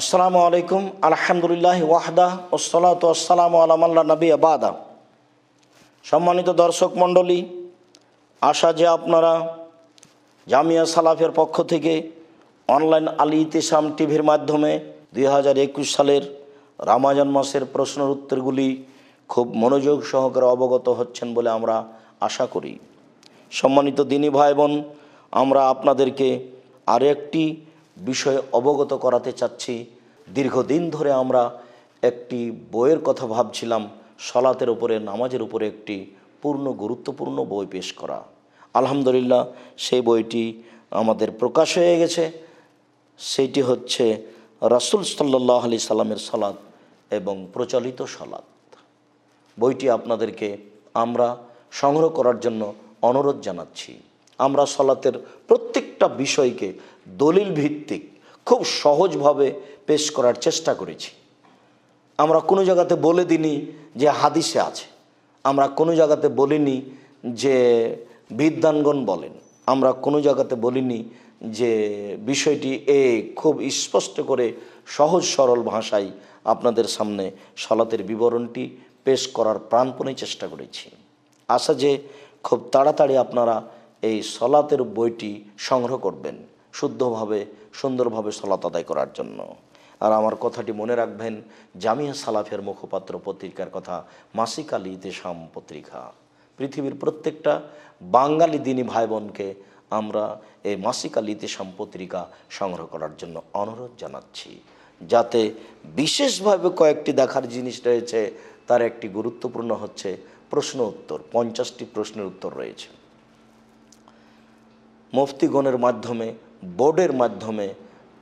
আসসালামু আলাইকুম, আলহামদুলিল্লাহ ওয়াহদা ওসলাত আসসালাম আলামাল্লা নবী আবাদা সম্মানিত দর্শক মণ্ডলী, আশা যে আপনারা জামিয়া সালাফের পক্ষ থেকে অনলাইন আলী ইতিসাম টিভির মাধ্যমে দুই হাজার একুশ সালের রামাজান মাসের প্রশ্নের উত্তরগুলি খুব মনোযোগ সহকারে অবগত হচ্ছেন বলে আমরা আশা করি। সম্মানিত দিনী ভাই বোন, আমরা আপনাদেরকে আরেকটি একটি বিষয়ে অবগত করাতে চাচ্ছি। দীর্ঘদিন ধরে আমরা একটি বইয়ের কথা ভাবছিলাম, সলাতের উপরে, নামাজের উপরে একটি পূর্ণ, গুরুত্বপূর্ণ বই পেশ করা। আলহামদুলিল্লাহ, সেই বইটি আমাদের প্রকাশ হয়ে গেছে। সেইটি হচ্ছে রাসুল সাল্লাহ আলি সাল্লামের সলাৎ এবং প্রচলিত সলাৎ বইটি আপনাদেরকে আমরা সংগ্রহ করার জন্য অনুরোধ জানাচ্ছি। আমরা সলাতের প্রত্যেকটা বিষয়কে দলিল ভিত্তিক খুব সহজভাবে পেশ করার চেষ্টা করেছি। আমরা কোনো জায়গাতে বলে দিনি যে হাদিসে আছে। আমরা কোনো জায়গাতে বলিনি যে বিদ্যানগণ বলেন। আমরা কোনো জায়গাতে বলিনি যে বিষয়টি এ খুব স্পষ্ট করে সহজ সরল ভাষায় আপনাদের সামনে সলাতের বিবরণটি পেশ করার প্রাণপণে চেষ্টা করেছি। আশা যে খুব তাড়াতাড়ি আপনারা এই সলাতের বইটি সংগ্রহ করবেন শুদ্ধভাবে, সুন্দরভাবে সলাত আদায় করার জন্য। আর আমার কথাটি মনে রাখবেন, জামিয়া সালাফের মুখপাত্র পত্রিকার কথা মাসিক আলী ইতেশাম পত্রিকা। পৃথিবীর প্রত্যেকটা বাঙালি দিনী ভাই বোনকে আমরা এই মাসিক আলী ইতেশাম পত্রিকা সংগ্রহ করার জন্য অনুরোধ জানাচ্ছি, যাতে বিশেষভাবে কয়েকটি দেখার জিনিস রয়েছে, তার একটি গুরুত্বপূর্ণ হচ্ছে প্রশ্ন উত্তর পঞ্চাশটি প্রশ্নের উত্তর রয়েছে। মুফতিগণের মাধ্যমে, বোর্ডের মাধ্যমে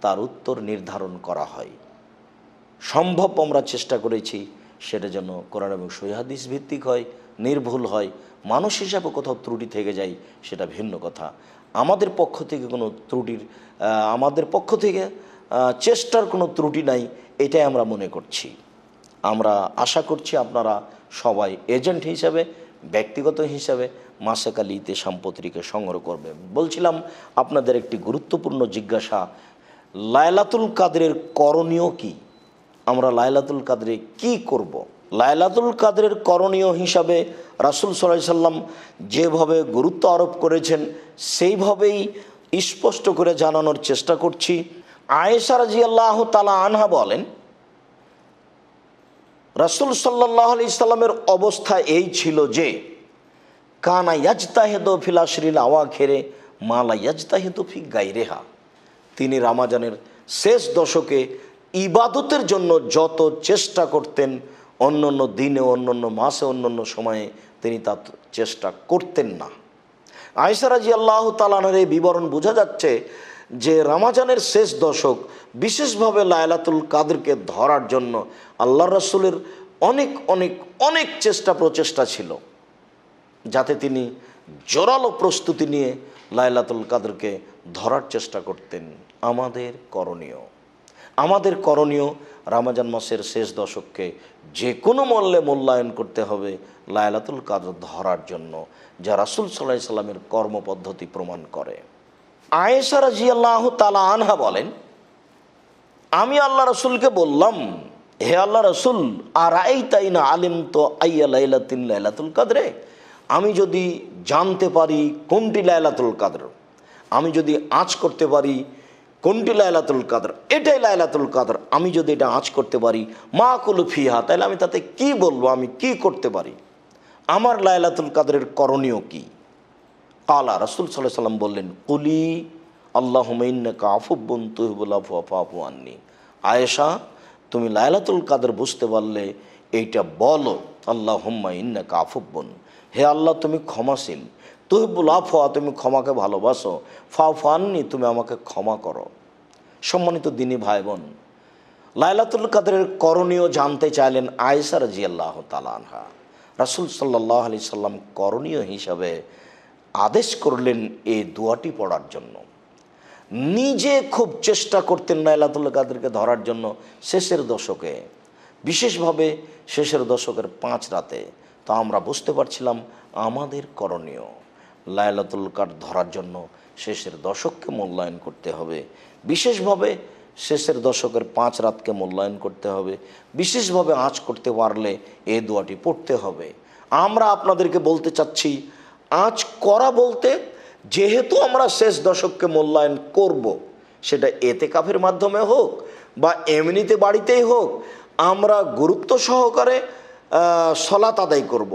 তার উত্তর নির্ধারণ করা হয়। সম্ভব আমরা চেষ্টা করেছি, সেটা যেন কোরআন এবং সহিহাদিস ভিত্তিক হয়, নির্ভুল হয়, মানুষ হিসাবে কোথাও ত্রুটি থেকে যায়, সেটা ভিন্ন কথা। আমাদের পক্ষ থেকে কোনো ত্রুটির আমাদের পক্ষ থেকে চেষ্টার কোনো ত্রুটি নাই, এটাই আমরা মনে করছি। আমরা আশা করছি আপনারা সবাই এজেন্ট হিসাবে, ব্যক্তিগত হিসাবে মাসেক আলী ইতেশাম সংগ্রহ করবে। বলছিলাম, আপনাদের একটি গুরুত্বপূর্ণ জিজ্ঞাসা, লায়লাতুল কাদরের করণীয় কি? আমরা লায়লাতুল কাদরে কি করব। লায়লাতুল কাদরের করণীয় হিসাবে রাসুল সাল্লাহ সাল্লাম যেভাবে গুরুত্ব আরোপ করেছেন, সেইভাবেই স্পষ্ট করে জানানোর চেষ্টা করছি। আয়েশা রাজি আল্লাহ তালা আনহা বলেন, রাসুল সাল্লাহ আলি সাল্লামের অবস্থা এই ছিল যে কানা ইয়াজতাহেদ ফিলাশরিল আওয়া খেরে মালা ইয়াজতা ইয়াজতাহেদ ফি গাইরেহা তিনি রামাজানের শেষ দশকে ইবাদতের জন্য যত চেষ্টা করতেন অন্য অন্য দিনে অন্য অন্য মাসে অন্য অন্য সময়ে তিনি তা চেষ্টা করতেন না। আয়সারাজি আল্লাহ তালানের এই বিবরণ বোঝা যাচ্ছে যে রামাজানের শেষ দশক বিশেষভাবে লায়লাতুল কাদেরকে ধরার জন্য আল্লাহ রসুলের অনেক অনেক অনেক চেষ্টা প্রচেষ্টা ছিল। যাতে তিনি জোরালো প্রস্তুতি নিয়ে লায়লাতুল কাদেরকে ধরার চেষ্টা করতেন। আমাদের করণীয়। আমাদের করণীয় রামাজান মাসের শেষ দশককে যে কোনো মূল্যে মূল্যায়ন করতে হবে লায়লাতুল কাদর ধরার জন্য, যা রাসুল সাল্লাহ সাল্লামের কর্মপদ্ধতি প্রমাণ করে। আয়েশা রাজিয়াল্লাহ তালা আনহা বলেন, আমি আল্লাহ রসুলকে বললাম, হে আল্লাহ রসুল আর আই তাই না আলিম তো আইয়া লাইলাতিন লাইলাতুল কাদরে? আমি যদি জানতে পারি কোনটি লায়লাতুল কাদর, আমি যদি আঁচ করতে পারি কোনটি লাইলাতুল কাদর, এটাই লায়লাতুল কাদর, আমি যদি এটা আঁচ করতে পারি, মা কুলু ফিহা, তাহলে আমি তাতে কি বলব, আমি কি করতে পারি? আমার লায়লাতুল কাদরের করণীয় কি? কালা রসুল সাল্লাহ সাল্লাম বললেন, কুলি আল্লাহ আফুবন তুহিবুল আফু আফু আননি। আয়েশা, তুমি লায়লাতুল কাদের বুঝতে পারলে, এইটা বলো আল্লাহ হুম্মা ইন্না হে আল্লাহ, তুমি ক্ষমাশীল। তুহিবুল আফা তুমি ক্ষমাকে ভালোবাসো। ফা ফাননি তুমি আমাকে ক্ষমা করো। সম্মানিত দিনী ভাই বোন লায়লাতুল কাদের করণীয় জানতে চাইলেন আয়েসা রাজি আল্লাহ তালানহা রাসুল সাল্লাহ আলি সাল্লাম করণীয় হিসাবে আদেশ করলেন এই দোয়াটি পড়ার জন্য। নিজে খুব চেষ্টা করতেন লাইলাতুল কাদেরকে ধরার জন্য শেষের দশকে। বিশেষভাবে শেষের দশকের পাঁচ রাতে। তা আমরা বুঝতে পারছিলাম আমাদের করণীয়। লায়লাতুল কাদ ধরার জন্য শেষের দশককে মূল্যায়ন করতে হবে। বিশেষভাবে শেষের দশকের পাঁচ রাতকে মূল্যায়ন করতে হবে। বিশেষভাবে আঁচ করতে পারলে এ দোয়াটি পড়তে হবে। আমরা আপনাদেরকে বলতে চাচ্ছি, আঁচ করা বলতে যেহেতু আমরা শেষ দশককে মূল্যায়ন করব। সেটা এতে কাফের মাধ্যমে হোক বা এমনিতে বাড়িতেই হোক, আমরা গুরুত্ব সহকারে সলাত আদায় করব।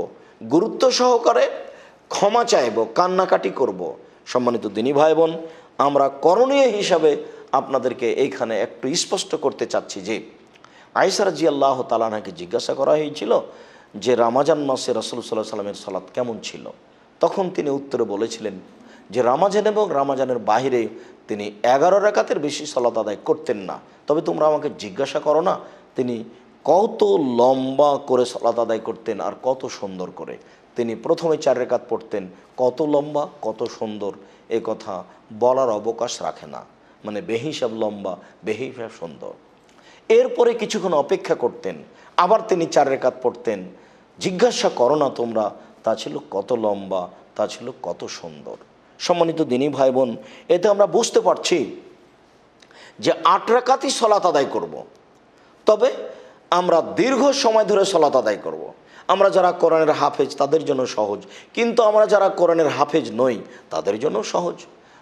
গুরুত্ব সহকারে ক্ষমা চাইব, কান্নাকাটি করব। সম্মানিত দিনী ভাই বোন আমরা করণীয় হিসাবে আপনাদেরকে এইখানে একটু স্পষ্ট করতে চাচ্ছি যে আইসার জি আল্লাহ তালানাকে জিজ্ঞাসা করা হয়েছিল যে, রামাজান মাসে রসুল সাল্লাহ সাল্লামের সালাত কেমন ছিল তখন তিনি উত্তরে বলেছিলেন যে, রামাজান এবং রামাজানের বাইরে তিনি এগারো রেখাতের বেশি সালাত আদায় করতেন না তবে তোমরা আমাকে জিজ্ঞাসা করো না, তিনি কত লম্বা করে সালাত আদায় করতেন আর কত সুন্দর করে। তিনি প্রথমে চার রেখাত পড়তেন, কত লম্বা, কত সুন্দর, এ কথা বলার অবকাশ রাখে না। মানে বেহিসাব লম্বা, বেহিসাব সুন্দর। এরপরে কিছুক্ষণ অপেক্ষা করতেন, আবার তিনি চার রেখাত পড়তেন। জিজ্ঞাসা করো না তোমরা, তা ছিল কত লম্বা, তা ছিল কত সুন্দর। সম্মানিত দিনী ভাই বোন এতে আমরা বুঝতে পারছি যে আট রাকাতই সলাত আদায় করব। তবে আমরা দীর্ঘ সময় ধরে সলাত আদায় করব। আমরা যারা কোরআনের হাফেজ, তাদের জন্য সহজ। কিন্তু আমরা যারা কোরআনের হাফেজ নই, তাদের জন্য সহজ।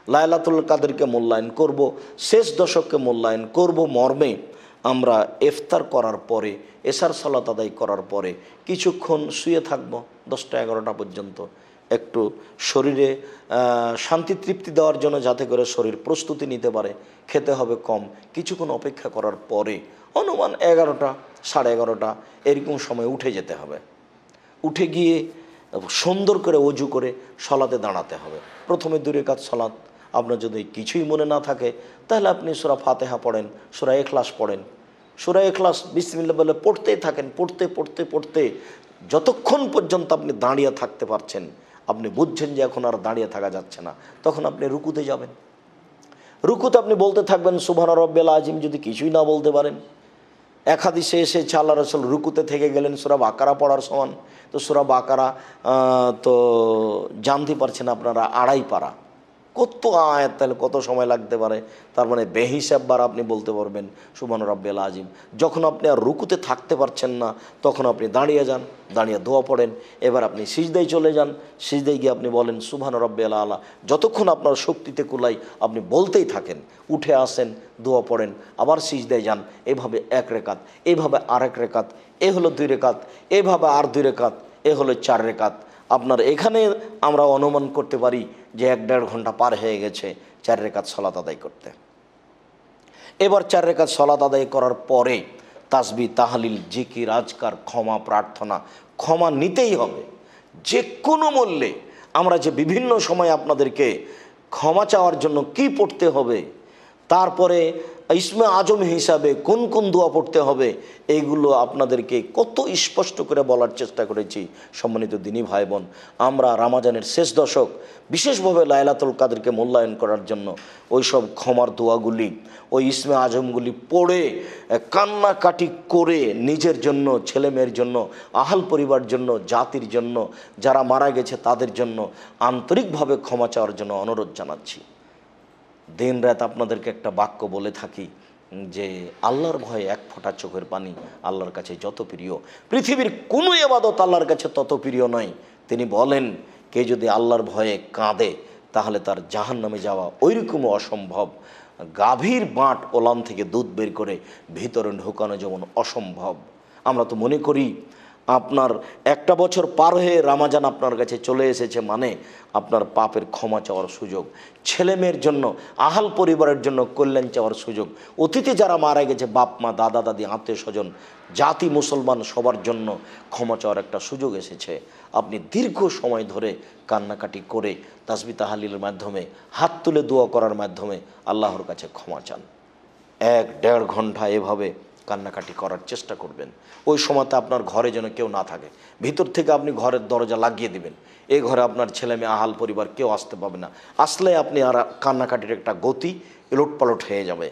লায়লাতুল কাদেরকে মূল্যায়ন করব, শেষ দশককে মূল্যায়ন করব মর্মে। আমরা ইফতার করার পরে এশার সলাত আদায় করার পরে, কিছুক্ষণ শুয়ে থাকব, দশটা এগারোটা পর্যন্ত। একটু শরীরে শান্তি তৃপ্তি দেওয়ার জন্য যাতে করে শরীর প্রস্তুতি নিতে পারে, খেতে হবে কম। কিছুক্ষণ অপেক্ষা করার পরে অনুমান এগারোটা, সাড়ে এগারোটা, এরকম সময় উঠে যেতে হবে। উঠে গিয়ে সুন্দর করে অজু করে সলাতে দাঁড়াতে হবে। প্রথমে দূরে কাজ সলাৎ। আপনার যদি কিছুই মনে না থাকে, তাহলে আপনি সুরা ফাতেহা পড়েন, সুরা এখলাস পড়েন। সুরা এখলাস বিসমিল্লা বলে পড়তেই থাকেন, পড়তে পড়তে পড়তে যতক্ষণ পর্যন্ত আপনি দাঁড়িয়ে থাকতে পারছেন আপনি বুঝছেন যে এখন আর দাঁড়িয়ে থাকা যাচ্ছে না। তখন আপনি রুকুতে যাবেন। রুকুতে আপনি বলতে থাকবেন, সুবহান রব্বেল আজিম যদি কিছুই না বলতে পারেন। এক এসে আল্লাহ রসুল রুকুতে থেকে গেলেন সুরাব আকারা পড়ার সমান। তো সুরাব আকারা তো জানতে পারছেন আপনারা আড়াই পারা। কত আয়াত তাহলে কত সময় লাগতে পারে? তার মানে বেহিসাব বার আপনি বলতে পারবেন সুবান রব্বেল আজিম যখন আপনি আর রুকুতে থাকতে পারছেন না, তখন আপনি দাঁড়িয়ে যান, দাঁড়িয়ে দোয়া পড়েন, এবার আপনি সিজদাই চলে যান সিজদাই গিয়ে আপনি বলেন, সুবহান রব্বেল আলা, যতক্ষণ আপনার শক্তিতে কুলাই, আপনি বলতেই থাকেন, উঠে আসেন, দোয়া পড়েন, আবার সিজদায় যান, এভাবে এক রেকাত এভাবে আরেক রেকাত এ হলো দুই রেকাত এভাবে আর দুই রেকাত এ হলো চার রেকাত আপনার এখানে আমরা অনুমান করতে পারি যে এক দেড় ঘণ্টা পার হয়ে গেছে চার রেখাত সলাত আদায় করতে। এবার চার রেখাত সলাত আদায় করার পরে তাসবি, তাহালিল, জিকির রাজকার ক্ষমা, প্রার্থনা, ক্ষমা নিতেই হবে। যে কোনো মূল্যে আমরা যে বিভিন্ন সময় আপনাদেরকে ক্ষমা চাওয়ার জন্য কি পড়তে হবে তারপরে ইসমে আজম হিসাবে কোন কোন দোয়া পড়তে হবে এইগুলো আপনাদেরকে কত স্পষ্ট করে বলার চেষ্টা করেছি সম্মানিত দিনী ভাই বোন আমরা রামাজানের শেষ দশক, বিশেষভাবে লায়লাতুল কাদেরকে মূল্যায়ন করার জন্য ওই সব ক্ষমার দোয়াগুলি, ওই ইসমে আজমগুলি পড়ে, কান্নাকাটি করে নিজের জন্য, ছেলে মেয়ের জন্য, আহাল পরিবার জন্য, জাতির জন্য, যারা মারা গেছে তাদের জন্য আন্তরিকভাবে ক্ষমা চাওয়ার জন্য অনুরোধ জানাচ্ছি। দিন রাত আপনাদেরকে একটা বাক্য বলে থাকি যে আল্লাহর ভয়ে এক ফোঁটা চোখের পানি আল্লাহর কাছে যত প্রিয়। পৃথিবীর কোনো এবাদত আল্লাহর কাছে তত প্রিয় নয়। তিনি বলেন, কে যদি আল্লাহর ভয়ে কাঁদে, তাহলে তার জাহান নামে যাওয়া ওইরকমও অসম্ভব। গাভীর বাঁট ওলান থেকে দুধ বের করে ভিতরে ঢোকানো যেমন অসম্ভব। আমরা তো মনে করি আপনার একটা বছর পার হয়ে রামাজান আপনার কাছে চলে এসেছে মানে আপনার পাপের ক্ষমা চাওয়ার সুযোগ, ছেলে মেয়ের জন্য, আহাল পরিবারের জন্য কল্যাণ চাওয়ার সুযোগ অতীতে যারা মারা গেছে, বাপ, মা, দাদা, দাদি, আত্মীয় স্বজন, জাতি, মুসলমান সবার জন্য ক্ষমা চাওয়ার একটা সুযোগ এসেছে। আপনি দীর্ঘ সময় ধরে কান্নাকাটি করে তাসবি তাহালিলের মাধ্যমে, হাত তুলে দোয়া করার মাধ্যমে আল্লাহর কাছে ক্ষমা চান। এক দেড় ঘণ্টা এভাবে কান্নাকাটি করার চেষ্টা করবেন। ওই সময়তে আপনার ঘরে যেন কেউ না থাকে। ভিতর থেকে আপনি ঘরের দরজা লাগিয়ে দিবেন। এই ঘরে আপনার ছেলে মেয়ে আহাল পরিবার কেউ আসতে পাবে না। আসলে আপনি আর কান্নাকাটির একটা গতি এলোটপালট হয়ে যাবে।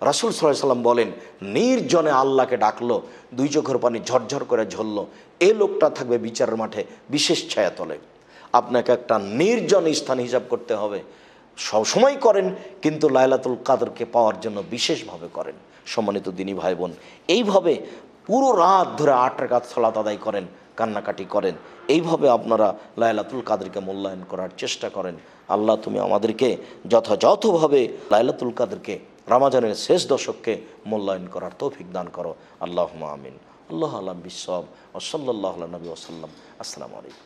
রাসুল সাল্লাহ সাল্লাম বলেন, নির্জনে আল্লাহকে ডাকলো, দুই চোখের পানি ঝরঝর করে ঝরলো। এ লোকটা থাকবে বিচারের মাঠে বিশেষ ছায়া তলে আপনাকে একটা নির্জন স্থান হিসাব করতে হবে। সবসময় করেন, কিন্তু লাইলাতুল কাদরকে পাওয়ার জন্য বিশেষভাবে করেন। সম্মানিত দিনী ভাই বোন এইভাবে পুরো রাত ধরে আট রাকাত সলাত আদায় করেন, কান্নাকাটি করেন। এইভাবে আপনারা লাইলাতুল কাদেরকে মূল্যায়ন করার চেষ্টা করেন। আল্লাহ, তুমি আমাদেরকে যথাযথভাবে লাইলাতুল কাদেরকে রামাজানের শেষ দশককে মূল্যায়ন করার তৌফিক দান করো। আল্লাহ আমিন। আল্লাহ আলম বিশ্বব ওসল্লাহ নবী ওসাল্লাম আসসালামু আলাইকুম।